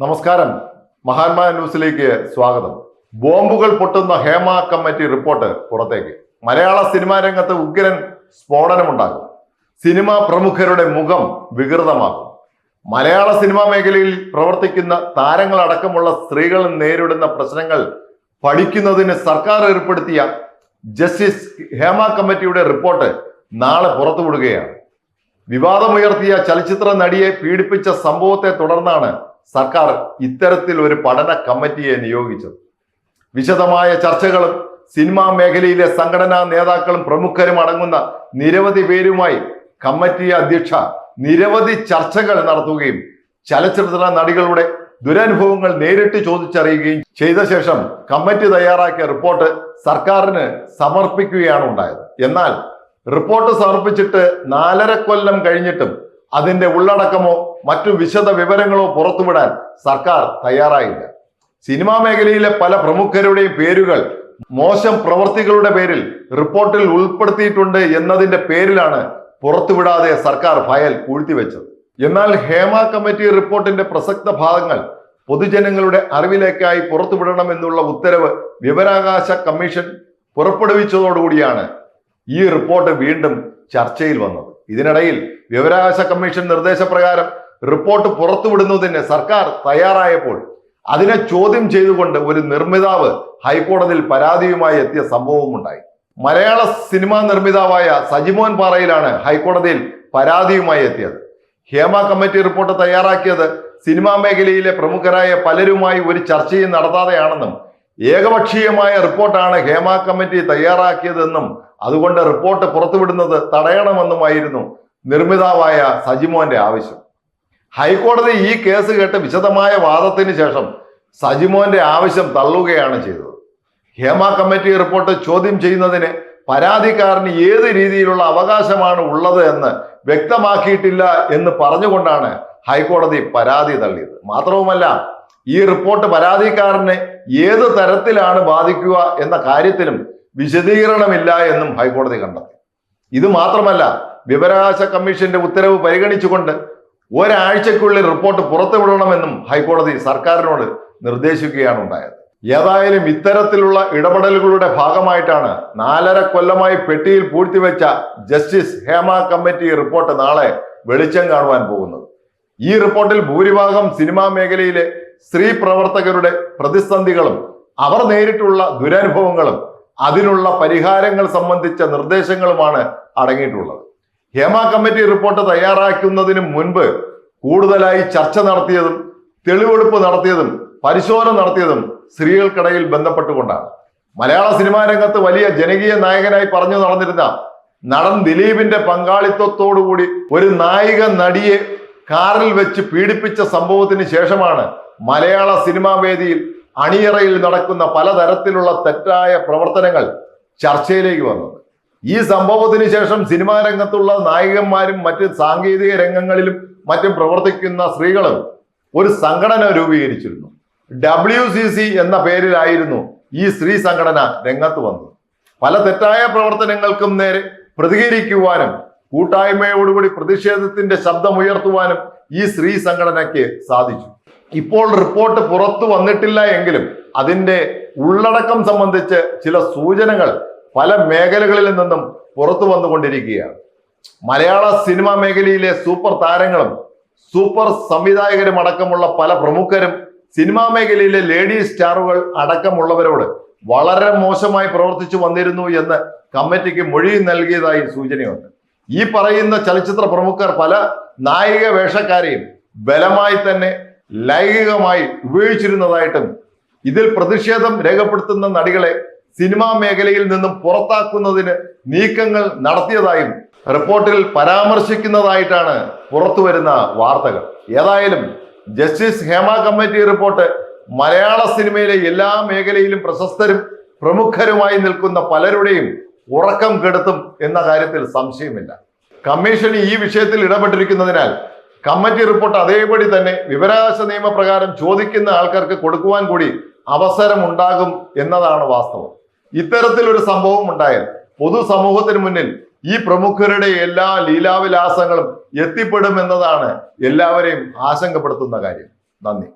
നമസ്കാരം. മഹാത്മാ ന്യൂസിലേക്ക് സ്വാഗതം. ബോംബുകൾ പൊട്ടുന്ന ഹേമ കമ്മിറ്റി റിപ്പോർട്ട് പുറത്തേക്ക്. മലയാള സിനിമാ രംഗത്ത് ഉഗ്രൻ സ്ഫോടനമുണ്ടാകും. സിനിമാ പ്രമുഖരുടെ മുഖം വികൃതമാകും. മലയാള സിനിമാ മേഖലയിൽ പ്രവർത്തിക്കുന്ന താരങ്ങളടക്കമുള്ള സ്ത്രീകൾ നേരിടുന്ന പ്രശ്നങ്ങൾ പഠിക്കുന്നതിന് സർക്കാർ ഏർപ്പെടുത്തിയ ജസ്റ്റിസ് ഹേമ കമ്മിറ്റിയുടെ റിപ്പോർട്ട് നാളെ പുറത്തുവിടുകയാണ്. വിവാദമുയർത്തിയ ചലച്ചിത്ര നടിയെ പീഡിപ്പിച്ച സംഭവത്തെ തുടർന്നാണ് സർക്കാർ ഇത്തരത്തിൽ ഒരു പഠന കമ്മിറ്റിയെ നിയോഗിച്ചത് വിശദമായ ചർച്ചകളും സിനിമാ മേഖലയിലെ സംഘടനാ നേതാക്കളും പ്രമുഖരും അടങ്ങുന്ന നിരവധി പേരുമായി കമ്മിറ്റി അധ്യക്ഷ നിരവധി ചർച്ചകൾ നടത്തുകയും ചലച്ചിത്ര നടികളുടെ ദുരനുഭവങ്ങൾ നേരിട്ട് ചോദിച്ചറിയുകയും ചെയ്ത ശേഷം കമ്മിറ്റി തയ്യാറാക്കിയ റിപ്പോർട്ട് സർക്കാരിന് സമർപ്പിക്കുകയാണ് ഉണ്ടായത്. എന്നാൽ റിപ്പോർട്ട് സമർപ്പിച്ചിട്ട് നാലര കൊല്ലം കഴിഞ്ഞിട്ടും അതിന്റെ ഉള്ളടക്കമോ മറ്റു വിശദ വിവരങ്ങളോ പുറത്തുവിടാൻ സർക്കാർ തയ്യാറായില്ല. സിനിമാ മേഖലയിലെ പല പ്രമുഖരുടെയും പേരുകൾ മോശം പ്രവൃത്തികളുടെ പേരിൽ റിപ്പോർട്ടിൽ ഉൾപ്പെടുത്തിയിട്ടുണ്ട് എന്നതിന്റെ പേരിലാണ് പുറത്തുവിടാതെ സർക്കാർ ഫയൽ പൂഴ്ത്തിവെച്ചത് എന്നാൽ ഹേമ കമ്മിറ്റി റിപ്പോർട്ടിന്റെ പ്രസക്ത ഭാഗങ്ങൾ പൊതുജനങ്ങളുടെ അറിവിലേക്കായി പുറത്തുവിടണം എന്നുള്ള ഉത്തരവ് വിവരാകാശ കമ്മീഷൻ പുറപ്പെടുവിച്ചതോടുകൂടിയാണ് ഈ റിപ്പോർട്ട് വീണ്ടും ചർച്ചയിൽ വന്നത്. ഇതിനിടയിൽ വിവരാകാശ കമ്മീഷൻ നിർദ്ദേശപ്രകാരം റിപ്പോർട്ട് പുറത്തുവിടുന്നതിന് സർക്കാർ തയ്യാറായപ്പോൾ അതിനെ ചോദ്യം ചെയ്തുകൊണ്ട് ഒരു നിർമ്മിതാവ് ഹൈക്കോടതിയിൽ പരാതിയുമായി എത്തിയ സംഭവമുണ്ടായി. മലയാള സിനിമാ നിർമ്മിതാവായ സജിമോൻ പാറയിലാണ് ഹൈക്കോടതിയിൽ പരാതിയുമായി എത്തിയത്. ഹേമ കമ്മിറ്റി റിപ്പോർട്ട് തയ്യാറാക്കിയത് സിനിമാ മേഖലയിലെ പ്രമുഖരായ പലരുമായി ഒരു ചർച്ചയും നടത്താതെയാണെന്നും ഏകപക്ഷീയമായ റിപ്പോർട്ടാണ് ഹേമ കമ്മിറ്റി തയ്യാറാക്കിയതെന്നും അതുകൊണ്ട് റിപ്പോർട്ട് പുറത്തുവിടുന്നത് തടയണമെന്നുമായിരുന്നു നിർമ്മിതാവായ സജിമോന്റെ ആവശ്യം. ഹൈക്കോടതി ഈ കേസ് കേട്ട് വിശദമായ വാദത്തിന് ശേഷം സജിമോന്റെ ആവശ്യം തള്ളുകയാണ് ചെയ്തത്. ഹേമ കമ്മിറ്റി റിപ്പോർട്ട് ചോദ്യം ചെയ്യുന്നതിന് പരാതിക്കാരന് ഏത് രീതിയിലുള്ള അവകാശമാണ് ഉള്ളത് എന്ന് വ്യക്തമാക്കിയിട്ടില്ല എന്ന് പറഞ്ഞുകൊണ്ടാണ് ഹൈക്കോടതി പരാതി തള്ളിയത്. മാത്രവുമല്ല ഈ റിപ്പോർട്ട് പരാതിക്കാരനെ ഏത് തരത്തിലാണ് ബാധിക്കുക എന്ന കാര്യത്തിലും വിശദീകരണമില്ല എന്നും ഹൈക്കോടതി കണ്ടെത്തി. ഇത് മാത്രമല്ല വിവരാവകാശ കമ്മീഷന്റെ ഉത്തരവ് പരിഗണിച്ചുകൊണ്ട് ഒരാഴ്ചക്കുള്ളിൽ റിപ്പോർട്ട് പുറത്തുവിടണമെന്നും ഹൈക്കോടതി സർക്കാരിനോട് നിർദ്ദേശിക്കുകയാണ് ഉണ്ടായത്. ഏതായാലും ഇത്തരത്തിലുള്ള ഇടപെടലുകളുടെ ഭാഗമായിട്ടാണ് നാലര കൊല്ലമായി പെട്ടിയിൽ പൂഴ്ത്തിവെച്ച ജസ്റ്റിസ് ഹേമ കമ്മിറ്റി റിപ്പോർട്ട് നാളെ വെളിച്ചം കാണുവാൻ പോകുന്നത്. ഈ റിപ്പോർട്ടിൽ ഭൂരിഭാഗം സിനിമാ മേഖലയിലെ സ്ത്രീ പ്രവർത്തകരുടെ പ്രതിസന്ധികളും അവർ നേരിട്ടുള്ള ദുരനുഭവങ്ങളും അതിനുള്ള പരിഹാരങ്ങൾ സംബന്ധിച്ച നിർദ്ദേശങ്ങളുമാണ് അടങ്ങിയിട്ടുള്ളത്. ഹേമ കമ്മിറ്റി റിപ്പോർട്ട് തയ്യാറാക്കുന്നതിന് മുൻപ് കൂടുതലായി ചർച്ച നടത്തിയതും തെളിവെടുപ്പ് നടത്തിയതും പരിശോധന നടത്തിയതും സ്ത്രീകൾക്കിടയിൽ ബന്ധപ്പെട്ടുകൊണ്ടാണ്. മലയാള സിനിമാ രംഗത്ത് വലിയ ജനകീയ നായകനായി പറഞ്ഞു നടന്നിരുന്ന നടൻ ദിലീപിന്റെ പങ്കാളിത്തത്തോടുകൂടി ഒരു നായിക നടിയെ കാറിൽ വെച്ച് പീഡിപ്പിച്ച സംഭവത്തിന് ശേഷമാണ് മലയാള സിനിമാ വേദിയിൽ അണിയറയിൽ നടക്കുന്ന പലതരത്തിലുള്ള തെറ്റായ പ്രവർത്തനങ്ങൾ ചർച്ചയിലേക്ക് വന്നത്. ഈ സംഭവത്തിന് ശേഷം സിനിമാ രംഗത്തുള്ള നായകന്മാരും മറ്റ് സാങ്കേതിക രംഗങ്ങളിലും മറ്റും പ്രവർത്തിക്കുന്ന സ്ത്രീകളും ഒരു സംഘടന രൂപീകരിച്ചിരുന്നു. ഡബ്ല്യു സി സി എന്ന പേരിലായിരുന്നു ഈ സ്ത്രീ സംഘടന രംഗത്ത് വന്നത്. പല തെറ്റായ പ്രവർത്തനങ്ങൾക്കും നേരെ പ്രതികരിക്കുവാനും കൂട്ടായ്മയോടുകൂടി പ്രതിഷേധത്തിന്റെ ശബ്ദമുയർത്തുവാനും ഈ സ്ത്രീ സംഘടനയ്ക്ക് സാധിച്ചു. ഇപ്പോൾ റിപ്പോർട്ട് പുറത്തു വന്നിട്ടില്ല എങ്കിലും അതിന്റെ ഉള്ളടക്കം സംബന്ധിച്ച് ചില സൂചനകൾ പല മേഖലകളിൽ നിന്നും പുറത്തു വന്നുകൊണ്ടിരിക്കുകയാണ്. മലയാള സിനിമാ മേഖലയിലെ സൂപ്പർ താരങ്ങളും സൂപ്പർ സംവിധായകരും അടക്കമുള്ള പല പ്രമുഖരും സിനിമാ മേഖലയിലെ ലേഡി സ്റ്റാറുകൾ അടക്കമുള്ളവരോട് വളരെ മോശമായി പ്രവർത്തിച്ചു വന്നിരുന്നു എന്ന് കമ്മിറ്റിക്ക് മൊഴി നൽകിയതായി സൂചനയുണ്ട്. ഈ പറയുന്ന ചലച്ചിത്ര പ്രമുഖർ പല നായിക വേഷക്കാരെയും ബലമായി തന്നെ ലൈംഗികമായി ഉപയോഗിച്ചിരുന്നതായിട്ടും ഇതിൽ പ്രതിഷേധം രേഖപ്പെടുത്തുന്ന നടികളെ സിനിമാ മേഖലയിൽ നിന്നും പുറത്താക്കുന്നതിന് നീക്കങ്ങൾ നടത്തിയതായും റിപ്പോർട്ടിൽ പരാമർശിക്കുന്നതായിട്ടാണ് പുറത്തുവരുന്ന വാർത്തകൾ. ഏതായാലും ജസ്റ്റിസ് ഹേമ കമ്മിറ്റി റിപ്പോർട്ട് മലയാള സിനിമയിലെ എല്ലാ മേഖലയിലും പ്രശസ്തരും പ്രമുഖരുമായി നിൽക്കുന്ന പലരുടെയും ഉറക്കം കെടുത്തും എന്ന കാര്യത്തിൽ സംശയമില്ല. കമ്മീഷൻ ഈ വിഷയത്തിൽ ഇടപെട്ടിരിക്കുന്നതിനാൽ കമ്മിറ്റി റിപ്പോർട്ട് അതേപടി തന്നെ വിവരാവകാശ നിയമപ്രകാരം ചോദിക്കുന്ന ആൾക്കാർക്ക് കൊടുക്കുവാൻ കൂടി അവസരമുണ്ടാകും എന്നതാണ് വാസ്തവം. ഇത്തരത്തിലൊരു സംഭവം ഉണ്ടായാൽ പൊതുസമൂഹത്തിന് മുന്നിൽ ഈ പ്രമുഖരുടെ എല്ലാ ലീലാവിലാസങ്ങളും എത്തിപ്പെടുമെന്നതാണ് എല്ലാവരെയും ആശങ്കപ്പെടുത്തുന്ന കാര്യം. നന്ദി.